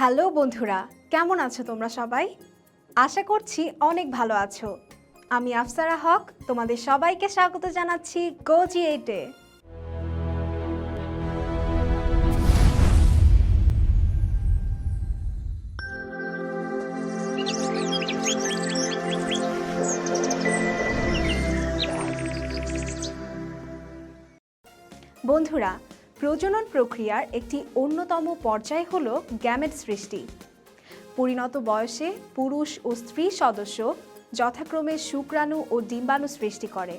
Hello বন্ধুরা, কেমন আছো তোমরা সবাই? আশা করছি অনেক ভালো আছো। আমি আফসারা হক, তোমাদের সবাইকে স্বাগত জানাচ্ছি গোজি এইটে বন্ধুরা প্রজনন প্রক্রিয়ার একটি অন্যতম পর্যায় হল গ্যামেট সৃষ্টি। পরিণত বয়সে পুরুষ ও স্ত্রী সদস্য যথাক্রমে শুক্রাণু ও ডিম্বাণু সৃষ্টি করে।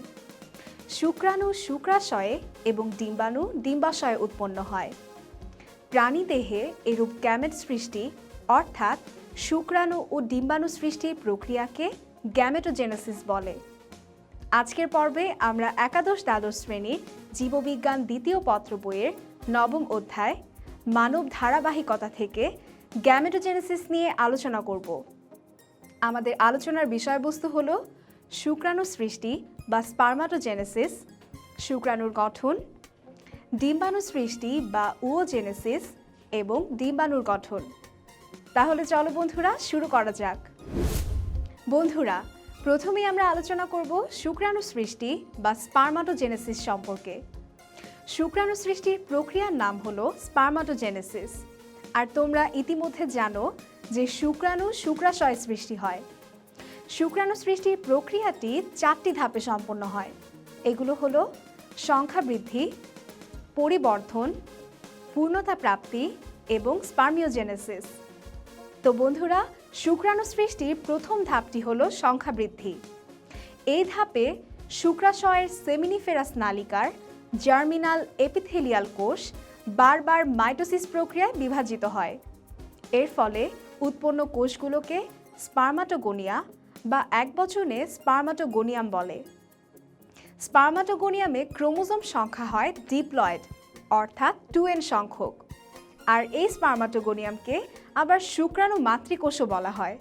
শুক্রাণু শুক্রাশয়ে এবং ডিম্বাণু ডিম্বাশয়ে উৎপন্ন হয়। প্রাণীদেহে এরূপ গ্যামেট সৃষ্টি, অর্থাৎ শুক্রাণু ও ডিম্বাণু সৃষ্টির প্রক্রিয়াকে গ্যামেটোজেনেসিস বলে। আজকের পর্বে আমরা একাদশ দ্বাদশ শ্রেণির জীববিজ্ঞান দ্বিতীয় পত্র বইয়ের নবম অধ্যায়, মানব ধারাবাহিকতা থেকে গ্যামেটোজেনেসিস নিয়ে আলোচনা করব। আমাদের আলোচনার বিষয়বস্তু হলো শুক্রাণু সৃষ্টি বা স্পার্মাটোজেনেসিস, শুক্রাণুর গঠন, ডিম্বাণু সৃষ্টি বা উওজেনেসিস এবং ডিম্বাণুর গঠন। তাহলে চলো বন্ধুরা, শুরু করা যাক। বন্ধুরা প্রথমেই আমরা আলোচনা করব শুক্রাণু সৃষ্টি বা স্পার্মাটোজেনেসিস সম্পর্কে। শুক্রাণু সৃষ্টির প্রক্রিয়ার নাম হলো স্পার্মাটোজেনেসিস আর তোমরা ইতিমধ্যে জানো যে শুক্রাণু শুক্রাশয় সৃষ্টি হয়। শুক্রাণু সৃষ্টির প্রক্রিয়াটি চারটি ধাপে সম্পন্ন হয়। এগুলো হলো সংখ্যা বৃদ্ধি, পরিবর্ধন, পূর্ণতা প্রাপ্তি এবং স্পার্মিওজেনেসিস তো বন্ধুরা, শুক্রাণু সৃষ্টির প্রথম ধাপটি হলো সংখ্যা বৃদ্ধি। এই ধাপে শুক্রাশয়ের সেমিনিফেরাস নালিকার জার্মিনাল এপিথেলিয়াল কোষ বারবার মাইটোসিস প্রক্রিয়ায় বিভাজিত হয়। এর ফলে উৎপন্ন কোষগুলোকে স্পার্মাটোগোনিয়া বা এক বচনে স্পার্মাটোগোনিয়াম বলে। স্পার্মাটোগোনিয়ামে ক্রোমোজোম সংখ্যা হয় ডিপ্লয়েড, অর্থাৎ টু এন সংখ্যক। আর এই স্পার্মাটোগোনিয়ামকে আবার শুক্রাণু মাতৃকোষও বলা হয়।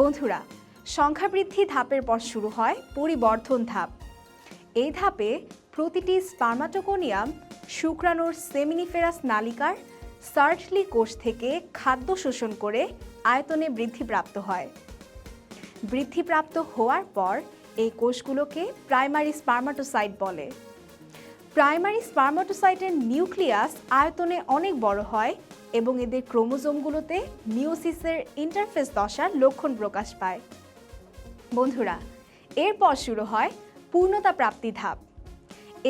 বন্ধুরা সংখ্যা বৃদ্ধি ধাপের পর শুরু হয় পরিবর্ধন ধাপ। এই ধাপে প্রতিটি স্পার্মাটোকোনিয়াম শুক্রাণুর সেমিনিফেরাস নালিকার সার্টলি কোষ থেকে খাদ্য শোষণ করে আয়তনে বৃদ্ধিপ্রাপ্ত হয়। বৃদ্ধিপ্রাপ্ত হওয়ার পর এই কোষগুলোকে প্রাইমারি স্পার্মাটোসাইট বলে। প্রাইমারি স্পার্মাটোসাইটের নিউক্লিয়াস আয়তনে অনেক বড় হয় এবং এদের ক্রোমোজোমগুলোতে মিওসিসের ইন্টারফেস দশার লক্ষণ প্রকাশ পায়। বন্ধুরা, এরপর শুরু হয় পূর্ণতা প্রাপ্তি ধাপ।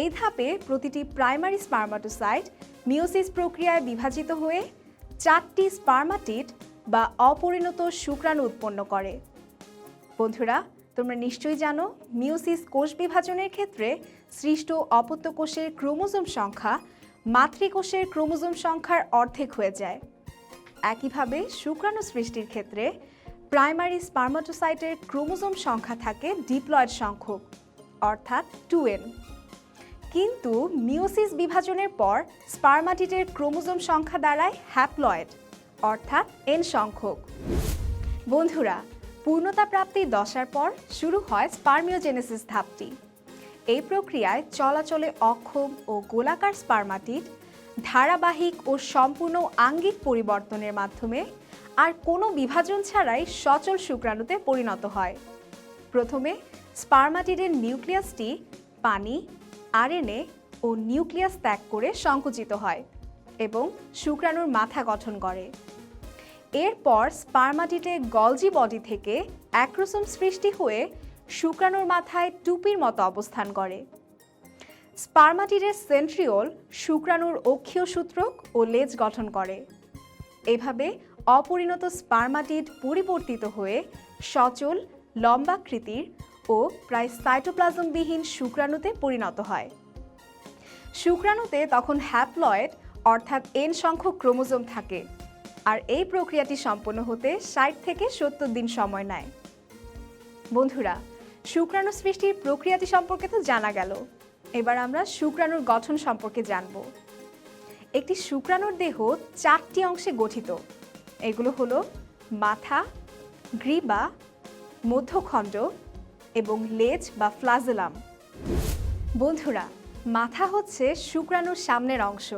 এই ধাপে প্রতিটি প্রাইমারি স্পার্মাটোসাইট মিওসিস প্রক্রিয়ায় বিভাজিত হয়ে চারটি স্পার্মাটিট বা অপরিণত শুক্রাণু উৎপন্ন করে। বন্ধুরা, তোমরা নিশ্চয়ই জানো মিওসিস কোষ বিভাজনের ক্ষেত্রে সৃষ্ট অপত্য কোষের ক্রোমোজোম সংখ্যা মাতৃকোষের ক্রোমোজোম সংখ্যার অর্ধেক হয়ে যায়। একইভাবে শুক্রাণু সৃষ্টির ক্ষেত্রে প্রাইমারি স্পার্মাটোসাইটের ক্রোমোজোম সংখ্যা থাকে ডিপ্লয়েড সংখ্যক, অর্থাৎ টু এন। কিন্তু মিওসিস বিভাজনের পর স্পার্মাটিটের ক্রোমোজোম সংখ্যা দাঁড়ায় হ্যাপ্লয়েড, অর্থাৎ এন সংখ্যক। বন্ধুরা, পূর্ণতা প্রাপ্তির দশার পর শুরু হয় স্পার্মিওজেনেসিস ধাপটি। এই প্রক্রিয়ায় চলাচলে অক্ষম ও গোলাকার স্পার্মাটিড, ধারাবাহিক ও সম্পূর্ণ আঙ্গিক পরিবর্তনের মাধ্যমে আর কোনো বিভাজন ছাড়াই সচল শুক্রাণুতে পরিণত হয়। প্রথমে স্পার্মাটিডের নিউক্লিয়াসটি পানি, আরএনএ ও নিউক্লিয়াস ত্যাগ করে সংকুচিত হয় এবং শুক্রাণুর মাথা গঠন করে। এরপর স্পার্মাটিটে গলজি বডি থেকে অ্যাক্রোসোম সৃষ্টি হয়ে শুক্রাণুর মাথায় টুপির মতো অবস্থান করে। স্পার্মাটিডের সেন্ট্রিওল শুক্রাণুর অক্ষীয় সূত্রক ও লেজ গঠন করে। এভাবে অপরিণত স্পার্মাটিড পরিবর্তিত হয়ে সচল, লম্বাকৃতির ও প্রায় সাইটোপ্লাজমবিহীন শুক্রাণুতে পরিণত হয়। শুক্রাণুতে তখন হ্যাপ্লয়েড, অর্থাৎ এন সংখ্যক ক্রোমোজোম থাকে, আর এই প্রক্রিয়াটি সম্পন্ন হতে ষাট থেকে সত্তর দিন সময় নেয়। বন্ধুরা শুক্রাণু সৃষ্টির প্রক্রিয়াটি সম্পর্কে তো জানা গেল। এবার আমরা শুক্রাণুর গঠন সম্পর্কে জানব। একটি শুক্রাণুর দেহ চারটি অংশে গঠিত। এগুলো হলো মাথা, গ্রীবা, মধ্যখণ্ড এবং লেজ বা ফ্লাজেলাম। বন্ধুরা, মাথা হচ্ছে শুক্রাণুর সামনের অংশ।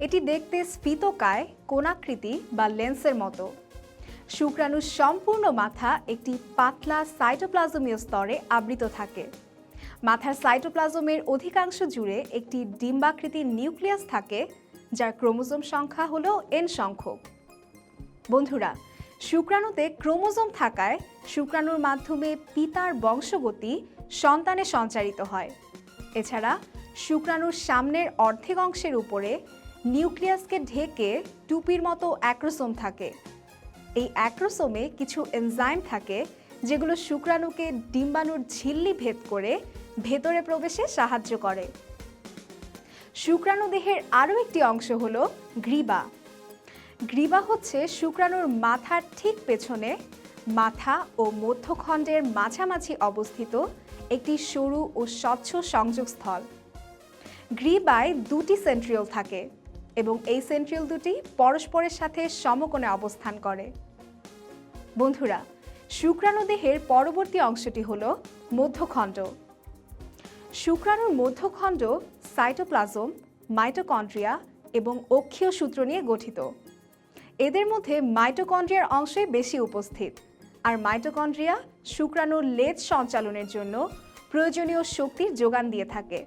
এটি দেখতে স্ফীতকায় কোনাকৃতি বা লেন্সের মতো। শুক্রাণুর সম্পূর্ণ মাথা একটি পাতলা সাইটোপ্লাজমীয় স্তরে আবৃত থাকে। মাথার সাইটোপ্লাজমের অধিকাংশ জুড়ে একটি ডিম্বাকৃতির নিউক্লিয়াস থাকে, যার ক্রোমোজোম সংখ্যা হল এন সংখ্যক। বন্ধুরা, শুক্রাণুতে ক্রোমোজোম থাকায় শুক্রাণুর মাধ্যমে পিতার বংশগতি সন্তানে সঞ্চারিত হয়। এছাড়া, শুক্রাণুর সামনের অর্ধেক অংশের উপরে নিউক্লিয়াসকে ঢেকে টুপির মতো অ্যাক্রোসোম থাকে। এই অ্যাক্রোসোমে কিছু এনজাইম থাকে যেগুলো শুক্রাণুকে ডিম্বাণুর ঝিল্লি ভেদ করে ভেতরে প্রবেশে সাহায্য করে। শুক্রাণু দেহের আরও একটি অংশ হলো গ্রীবা। গ্রীবা হচ্ছে শুক্রাণুর মাথার ঠিক পেছনে মাথা ও মধ্যখণ্ডের মাঝামাঝি অবস্থিত একটি সরু ও স্বচ্ছ সংযোগস্থল। গ্রীবায় দুটি সেন্ট্রিওল থাকে। এবং এই সেন্ট্রিওল দুটি পরস্পরের সাথে সমকোণে অবস্থান করে। বন্ধুরা, শুক্রাণু দেহের পরবর্তী অংশটি হল মধ্যখণ্ড। শুক্রাণুর মধ্যখণ্ড সাইটোপ্লাজম, মাইটোকন্ড্রিয়া এবং অক্ষীয় সূত্র নিয়ে গঠিত। এদের মধ্যে মাইটোকন্ড্রিয়ার অংশই বেশি উপস্থিত আর মাইটোকন্ড্রিয়া শুক্রাণুর লেজ সঞ্চালনের জন্য প্রয়োজনীয় শক্তির যোগান দিয়ে থাকে।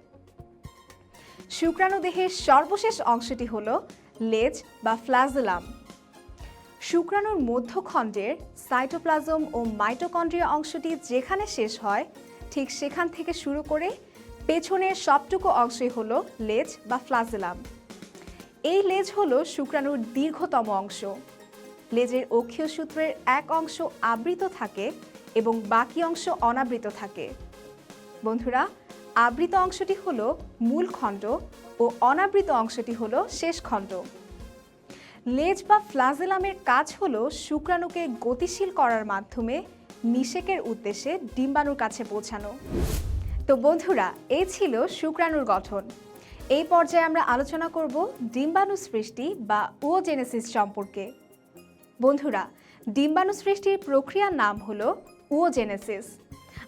শুক্রাণু দেহের সর্বশেষ অংশটি হল লেজ বা ফ্লাজেলাম। শুক্রাণুর মধ্যখণ্ডের সাইটোপ্লাজম ও মাইটোকন্ড্রিয়া অংশটি যেখানে শেষ হয়, ঠিক সেখান থেকে শুরু করে পেছনের সবটুকু অংশই হল লেজ বা ফ্লাজেলাম। এই লেজ হল শুক্রাণুর দীর্ঘতম অংশ। লেজের অক্ষীয় সূত্রের এক অংশ আবৃত থাকে এবং বাকি অংশ অনাবৃত থাকে। বন্ধুরা আবৃত অংশটি হল মূল খণ্ড ও অনাবৃত অংশটি হল শেষ খণ্ড। লেজ বা ফ্লাজেলামের কাজ হল শুক্রাণুকে গতিশীল করার মাধ্যমে নিষেকের উদ্দেশ্যে ডিম্বাণুর কাছে পৌঁছানো। তো বন্ধুরা এই ছিল শুক্রাণুর গঠন। এই পর্যায়ে আমরা আলোচনা করব ডিম্বাণু সৃষ্টি বা ওজেনেসিস সম্পর্কে। বন্ধুরা, ডিম্বাণু সৃষ্টির প্রক্রিয়ার নাম হল ওজেনেসিস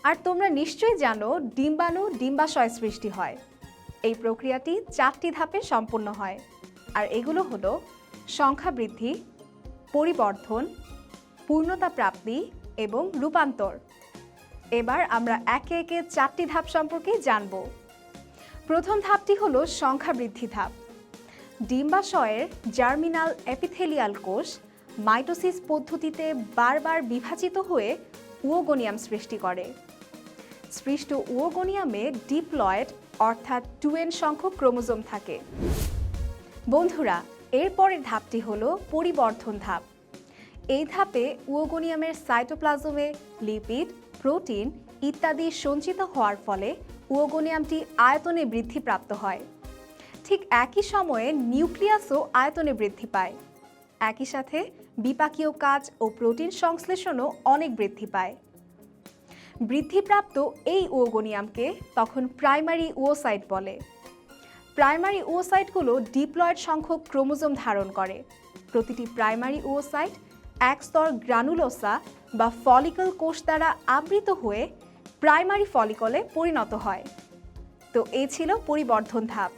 আর তোমরা নিশ্চয়ই জানো, ডিম্বাণু ডিম্বাশয় সৃষ্টি হয়। এই প্রক্রিয়াটি চারটি ধাপে সম্পন্ন হয়। আর এগুলো হলো, সংখ্যা বৃদ্ধি, পরিবর্ধন, পূর্ণতা প্রাপ্তি এবং রূপান্তর। এবার আমরা একে একে চারটি ধাপ সম্পর্কে জানব। প্রথম ধাপটি হলো সংখ্যা বৃদ্ধি ধাপ। ডিম্বাশয়ের জার্মিনাল এপিথেলিয়াল কোষ মাইটোসিস পদ্ধতিতে বারবার বিভাজিত হয়ে উওগোনিয়াম সৃষ্টি করে। সৃষ্ট উওগোনিয়ামে ডিপ্লয়েড, অর্থাৎ টুয়েন সংখ্যক ক্রোমোজোম থাকে। বন্ধুরা এর পরের ধাপটি হলো পরিবর্ধন ধাপ। এই ধাপে উওগোনিয়ামের সাইটোপ্লাজমে লিপিড, প্রোটিন ইত্যাদি সঞ্চিত হওয়ার ফলে উওগোনিয়ামটি আয়তনে বৃদ্ধিপ্রাপ্ত হয়। ঠিক একই সময়ে নিউক্লিয়াসও আয়তনে বৃদ্ধি পায়। একই সাথে বিপাকীয় কাজ ও প্রোটিন সংশ্লেষণও অনেক বৃদ্ধি পায়। বৃদ্ধিপ্রাপ্ত এই ওগোনিয়ামকে তখন প্রাইমারি ওসাইট বলে। প্রাইমারি ওসাইটগুলো ডিপ্লয়েড সংখ্যক ক্রোমোজোম ধারণ করে। প্রতিটি প্রাইমারি ওসাইট এক স্তর গ্রানুলোসা বা ফলিকল কোষ দ্বারা আবৃত হয়ে প্রাইমারি ফলিকলে পরিণত হয়। তো এ ছিল পরিবর্ধন ধাপ।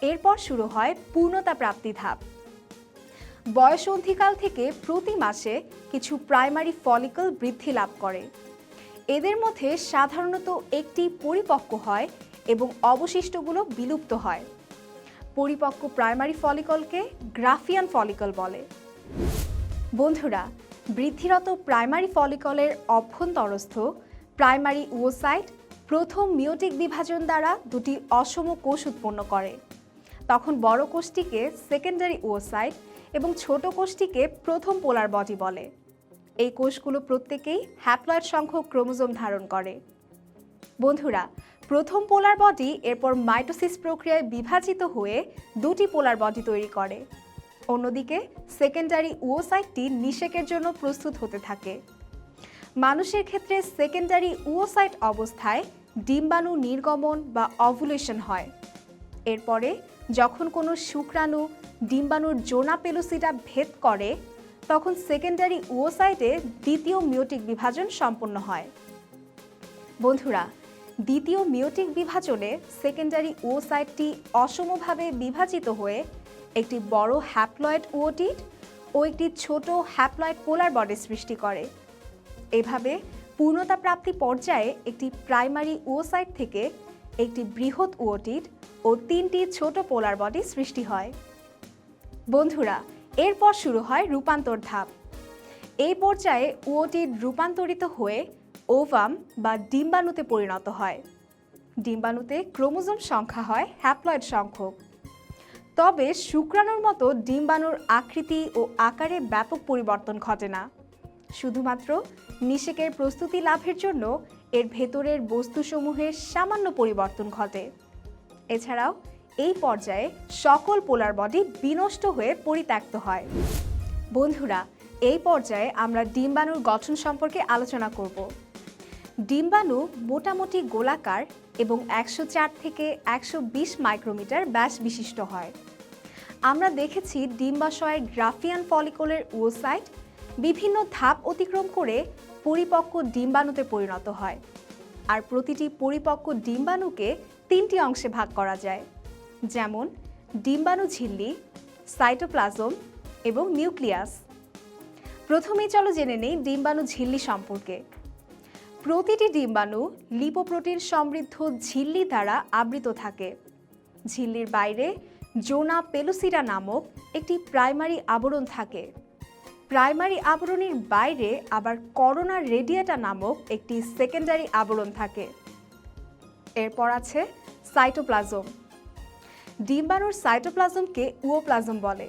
এরপর শুরু হয় পূর্ণতা প্রাপ্তি ধাপ। বয়সন্ধিকাল থেকে প্রতি মাসে কিছু প্রাইমারি ফলিকল বৃদ্ধি লাভ করে। এদের মধ্যে সাধারণত একটি পরিপক্ক হয় এবং অবশিষ্টগুলো বিলুপ্ত হয়। পরিপক্ক প্রাইমারি ফলিকলকে গ্রাফিয়ান ফলিকল বলে। বন্ধুরা, বৃদ্ধিরত প্রাইমারি ফলিকলের অভ্যন্তরস্থ প্রাইমারি ওসাইট প্রথম মিওটিক বিভাজন দ্বারা দুটি অসম কোষ উৎপন্ন করে। তখন বড় কোষটিকে সেকেন্ডারি ওসাইট এবং ছোট কোষটিকে প্রথম পোলার বডি বলে। এই কোষগুলো প্রত্যেকেই হ্যাপ্লয়েড সংখ্যক ক্রোমোজোম ধারণ করে। বন্ধুরা, প্রথম পোলার বডি, এরপর মাইটোসিস প্রক্রিয়ায় বিভাজিত হয়ে দুটি পোলার বডি তৈরি করে। অন্যদিকে, সেকেন্ডারি উওসাইটটি নিষেকের জন্য প্রস্তুত হতে থাকে। মানুষের ক্ষেত্রে সেকেন্ডারি উওসাইট অবস্থায় ডিম্বাণু নির্গমন বা অভুলেশন হয়। এরপরে, যখন কোনো শুক্রাণু ডিম্বাণুর জোনা পেলুসিটা ভেদ করে তখন সেকেন্ডারি উওসাইটে দ্বিতীয় মিওটিক বিভাজন সম্পন্ন হয়। বন্ধুরা, দ্বিতীয় মিওটিক বিভাজনে সেকেন্ডারি ওসাইটটি অসমভাবে বিভাজিত হয়ে একটি বড় হ্যাপ্লয়েড ওটিড ও একটি ছোট হ্যাপ্লয়েড পোলার বডি সৃষ্টি করে। এভাবে পূর্ণতা প্রাপ্তি পর্যায়ে একটি প্রাইমারি ওসাইট থেকে একটি বৃহৎ ওটিড ও তিনটি ছোট পোলার বডি সৃষ্টি হয়। বন্ধুরা এরপর শুরু হয় রূপান্তর ধাপ। এই পর্যায়ে ওটিড রূপান্তরিত হয়ে ওভাম বা ডিম্বাণুতে পরিণত হয়। ডিম্বাণুতে ক্রোমোজোম সংখ্যা হয় হ্যাপ্লয়েড সংখ্যক। তবে শুক্রাণুর মতো ডিম্বাণুর আকৃতি ও আকারে ব্যাপক পরিবর্তন ঘটে না। শুধুমাত্র নিষেকের প্রস্তুতি লাভের জন্য এর ভেতরের বস্তুসমূহের সামান্য পরিবর্তন ঘটে। এছাড়াও এই পর্যায়ে সকল পোলার বডি বিনষ্ট হয়ে পরিত্যক্ত হয়। বন্ধুরা, এই পর্যায়ে আমরা ডিম্বাণুর গঠন সম্পর্কে আলোচনা করব। ডিম্বাণু মোটামুটি গোলাকার এবং একশো চার থেকে একশো বিশ মাইক্রোমিটার ব্যাস বিশিষ্ট হয়। আমরা দেখেছি ডিম্বাশয়ের গ্রাফিয়ান ফলিকলের ওসাইট বিভিন্ন ধাপ অতিক্রম করে পরিপক্ক ডিম্বাণুতে পরিণত হয়। আর প্রতিটি পরিপক্ক ডিম্বাণুকে তিনটি অংশে ভাগ করা যায়। যেমন ডিম্বাণু ঝিল্লি, সাইটোপ্লাজম এবং নিউক্লিয়াস। প্রথমেই চলো জেনে নেই ডিম্বাণু ঝিল্লি সম্পর্কে। প্রতিটি ডিম্বাণু লিপোপ্রোটিন সমৃদ্ধ ঝিল্লি দ্বারা আবৃত থাকে। ঝিল্লির বাইরে জোনা পেলুসিরা নামক একটি প্রাইমারি আবরণ থাকে। প্রাইমারি আবরণের বাইরে আবার করোনা রেডিয়েটা নামক একটি সেকেন্ডারি আবরণ থাকে। এরপর আছে সাইটোপ্লাজম। ডিম্বাণুর সাইটোপ্লাজমকে উওপ্লাজম বলে।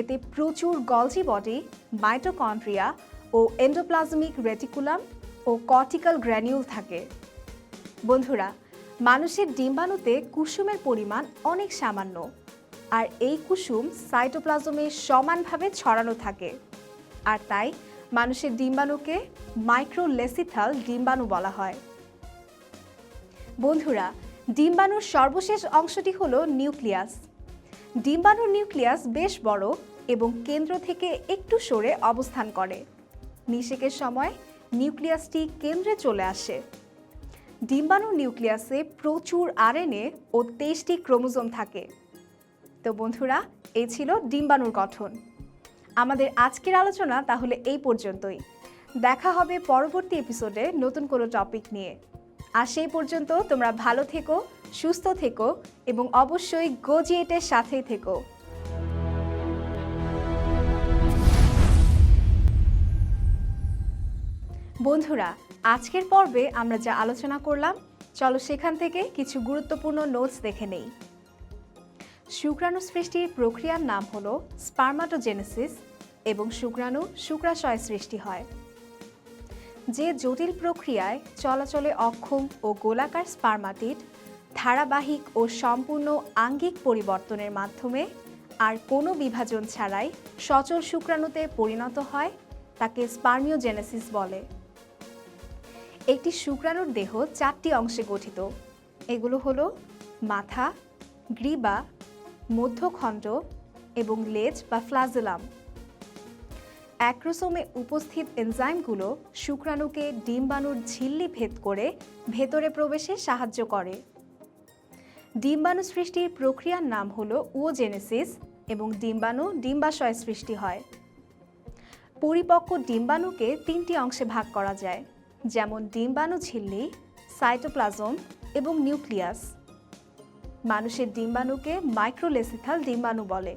এতে প্রচুর গলজি বডি, মাইটোকন্ড্রিয়া ও এন্ডোপ্লাজমিক রেটিকুলাম ও কর্টিক্যাল গ্র্যানিউল থাকে। বন্ধুরা, মানুষের ডিম্বাণুতে কুসুমের পরিমাণ অনেক সামান্য, আর এই কুসুম সাইটোপ্লাজমে সমানভাবে ছড়ানো থাকে। আর তাই মানুষের ডিম্বাণুকে মাইক্রোলেসিথাল ডিম্বাণু বলা হয়। বন্ধুরা ডিম্বাণুর সর্বশেষ অংশটি হল নিউক্লিয়াস। ডিম্বাণুর নিউক্লিয়াস বেশ বড় এবং কেন্দ্র থেকে একটু সরে অবস্থান করে। নিষেকের সময় নিউক্লিয়াসটি কেন্দ্রে চলে আসে। ডিম্বাণুর নিউক্লিয়াসে প্রচুর আরএনএ ও তেইশটি ক্রোমোজোম থাকে। তো বন্ধুরা এই ছিল ডিম্বাণুর গঠন। আমাদের আজকের আলোচনা তাহলে এই পর্যন্তই। দেখা হবে পরবর্তী এপিসোডে নতুন কোনো টপিক নিয়ে। আর সেই পর্যন্ত তোমরা ভালো থেকো, সুস্থ থেকো এবং অবশ্যই গোজিয়েটের সাথেই থেকো। বন্ধুরা, আজকের পর্বে আমরা যা আলোচনা করলাম, চলো সেখান থেকে কিছু গুরুত্বপূর্ণ নোটস দেখে নেই। শুক্রাণু সৃষ্টির প্রক্রিয়ার নাম হলো স্পার্মাটোজেনেসিস এবং শুক্রাণু শুক্রাশয় সৃষ্টি হয়। যে জটিল প্রক্রিয়ায় চলাচলে অক্ষম ও গোলাকার স্পার্মাটিড ধারাবাহিক ও সম্পূর্ণ আঙ্গিক পরিবর্তনের মাধ্যমে আর কোনো বিভাজন ছাড়াই সচল শুক্রাণুতে পরিণত হয়, তাকে স্পার্মিওজেনেসিস বলে। একটি শুক্রাণুর দেহ চারটি অংশে গঠিত। এগুলো হলো মাথা, গ্রীবা, মধ্যখণ্ড এবং লেজ বা ফ্লাজেলাম। অ্যাক্রোসোমে উপস্থিত এনজাইমগুলো শুক্রাণুকে ডিম্বাণুর ঝিল্লি ভেদ করে ভেতরে প্রবেশে সাহায্য করে। ডিম্বাণু সৃষ্টির প্রক্রিয়ার নাম হল উওজেনেসিস এবং ডিম্বাণু ডিম্বাশয় সৃষ্টি হয়। পরিপক্ক ডিম্বাণুকে তিনটি অংশে ভাগ করা যায়, যেমন ডিম্বাণু ঝিল্লি, সাইটোপ্লাজম এবং নিউক্লিয়াস। মানুষের ডিম্বাণুকে মাইক্রোলেসিথাল ডিম্বাণু বলে।